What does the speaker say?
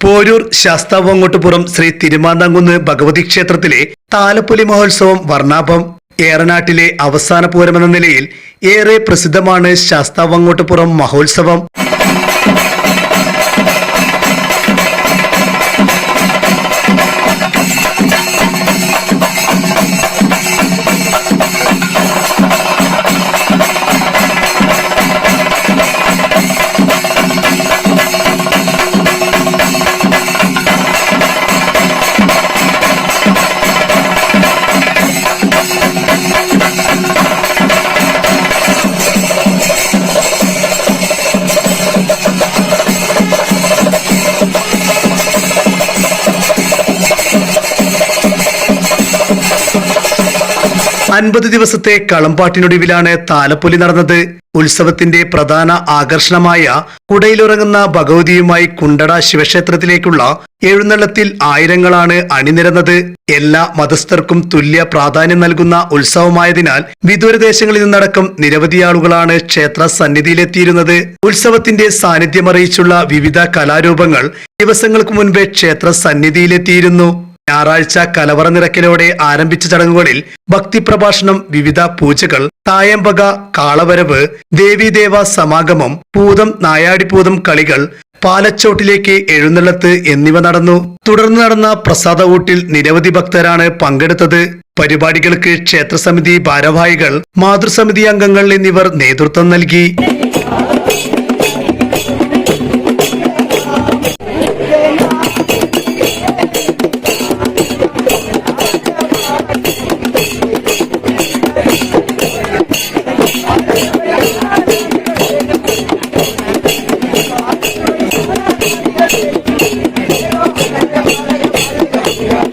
പോരൂർ ശാസ്താവങ്ങോട്ടുപുറം ശ്രീ തിരുമാന്താംകുന്ന് ഭഗവതി ക്ഷേത്രത്തിലെ താലപ്പൊലി മഹോത്സവം വർണാഭം. ഏറനാട്ടിലെ അവസാന പൂരമെന്ന നിലയിൽ ഏറെ പ്രസിദ്ധമാണ് ശാസ്താവങ്ങോട്ടുപുറം മഹോത്സവം. അൻപത് ദിവസത്തെ കളമ്പാട്ടിനൊടുവിലാണ് താലപ്പൊലി നടന്നത്. ഉത്സവത്തിന്റെ പ്രധാന ആകർഷണമായ കുടയിലുറങ്ങുന്ന ഭഗവതിയുമായി കുണ്ടട ശിവക്ഷേത്രത്തിലേക്കുള്ള എഴുന്നള്ളത്തിൽ ആയിരങ്ങളാണ് അണിനിരന്നത്. എല്ലാ മതസ്ഥർക്കും തുല്യ പ്രാധാന്യം നൽകുന്ന ഉത്സവമായതിനാൽ വിദൂരദേശങ്ങളിൽ നിന്നടക്കം നിരവധി ആളുകളാണ് ക്ഷേത്ര സന്നിധിയിലെത്തിയിരുന്നത് ഉത്സവത്തിന്റെ സാന്നിധ്യമറിയിച്ചുള്ള വിവിധ കലാരൂപങ്ങൾ ദിവസങ്ങൾക്ക് മുൻപേ ക്ഷേത്ര സന്നിധിയിലെത്തിയിരുന്നു ഞായറാഴ്ച കലവറ നിരക്കിലോടെ ആരംഭിച്ച ചടങ്ങുകളിൽ ഭക്തിപ്രഭാഷണം വിവിധ പൂജകൾ തായമ്പക കാളവരവ് ദേവീദേവ സമാഗമം പൂതം നായാടിപ്പൂതം കളികൾ പാലച്ചോട്ടിലേക്ക് എഴുന്നള്ളത്ത് എന്നിവ നടന്നു. തുടർന്ന് നടന്ന പ്രസാദ ഊട്ടിൽ നിരവധി ഭക്തരാണ് പങ്കെടുത്തത്. പരിപാടികൾക്ക് ക്ഷേത്രസമിതി ഭാരവാഹികൾ മാതൃസമിതി അംഗങ്ങൾ എന്നിവർ നേതൃത്വം നൽകി.